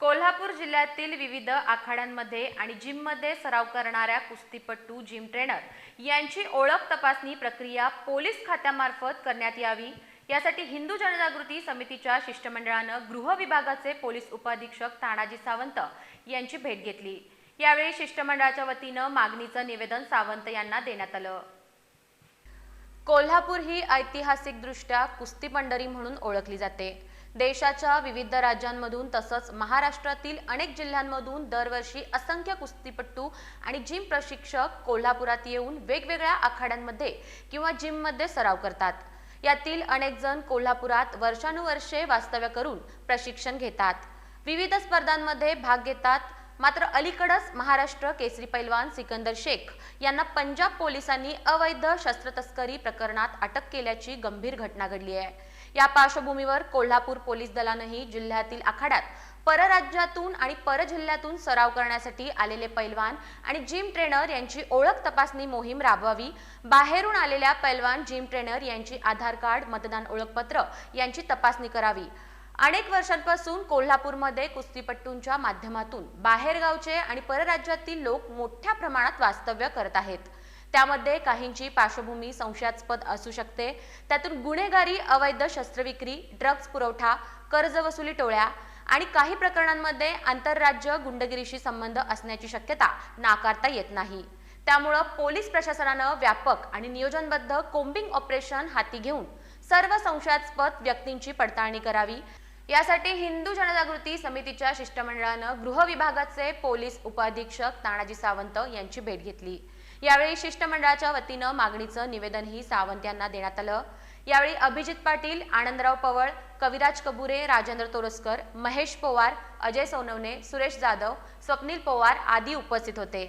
कोल्हापूर जिल्ह्यातील विविध आखाड्यांमध्ये आणि जिममध्ये सराव करणाऱ्या कुस्तीपटू जिम ट्रेनर यांची ओळख तपासणी प्रक्रिया पोलीस खात्यामार्फत करण्यात यावी. यासाठी हिंदू जनजागृती समितीच्या शिष्टमंडळानं गृह विभागाचे पोलीस उपाधीक्षक तानाजी सावंत यांची भेट घेतली. यावेळी शिष्टमंडळाच्या वतीनं मागणीचं निवेदन सावंत यांना देण्यात आलं. कोल्हापूर ही ऐतिहासिकदृष्ट्या कुस्ती पंढरी म्हणून ओळखली जाते. देशाच्या विविध राज्यांमधून तसंच महाराष्ट्रातील अनेक जिल्ह्यांमधून दरवर्षी असंख्य कुस्तीपट्टू आणि जिम प्रशिक्षक कोल्हापुरात येऊन वेगवेगळ्या आखाड्यांमध्ये किंवा जिममध्ये सराव करतात. यातील अनेक जण कोल्हापुरात वर्षानुवर्षे वास्तव्य करून प्रशिक्षण घेतात. विविध स्पर्धांमध्ये भाग घेतात. मात्र अलीकडच महाराष्ट्र केसरी पैलवान सिकंदर शेख यांना पंजाब पोलिसांनी अवैध शस्त्रतस्करी प्रकरणात अटक केल्याची गंभीर घटना घडली आहे. या पार्श्वभूमीवर कोल्हापूर पोलीस दलानंही जिल्ह्यातील आखाड्यात परराज्यातून आणि परजिल्ह्यातून सराव करण्यासाठी आलेले पैलवान आणि जिम ट्रेनर यांची ओळख तपासणी मोहीम राबवावी बाहेरून आलेल्या पैलवान जिम ट्रेनर यांची आधार कार्ड मतदान ओळखपत्र यांची तपासणी करावी. अनेक वर्षांपासून कोल्हापूरमध्ये कुस्तीपट्टूंच्या माध्यमातून बाहेरगावचे आणि परराज्यातील लोक मोठ्या प्रमाणात वास्तव्य करत आहेत. त्यामध्ये काहींची पार्श्वभूमी संशयास्पद असू शकते. त्यातून गुन्हेगारी अवैध शस्त्रविक्री ड्रग्ज पुरवठा कर्ज वसुली टोळ्या आणि काही प्रकरणांमध्ये आंतरराज्य गुंडगिरीशी संबंध असण्याची शक्यता नाकारता येत नाही. त्यामुळं पोलीस प्रशासनानं व्यापक आणि नियोजनबद्ध कोम्बिंग ऑपरेशन हाती घेऊन सर्व संशयास्पद व्यक्तींची पडताळणी करावी. यासाठी हिंदू जनजागृती समितीच्या शिष्टमंडळानं गृह विभागाचे पोलीस उपाधीक्षक तानाजी सावंत यांची भेट घेतली. यावेळी शिष्टमंडळाच्या वतीनं मागणीचं निवेदनही सावंत यांना देण्यात आलं. यावेळी अभिजित पाटील आनंदराव पवळ कविराज कबुरे राजेंद्र तोरसकर महेश पवार अजय सोनवणे सुरेश जाधव स्वप्नील पवार आदी उपस्थित होते.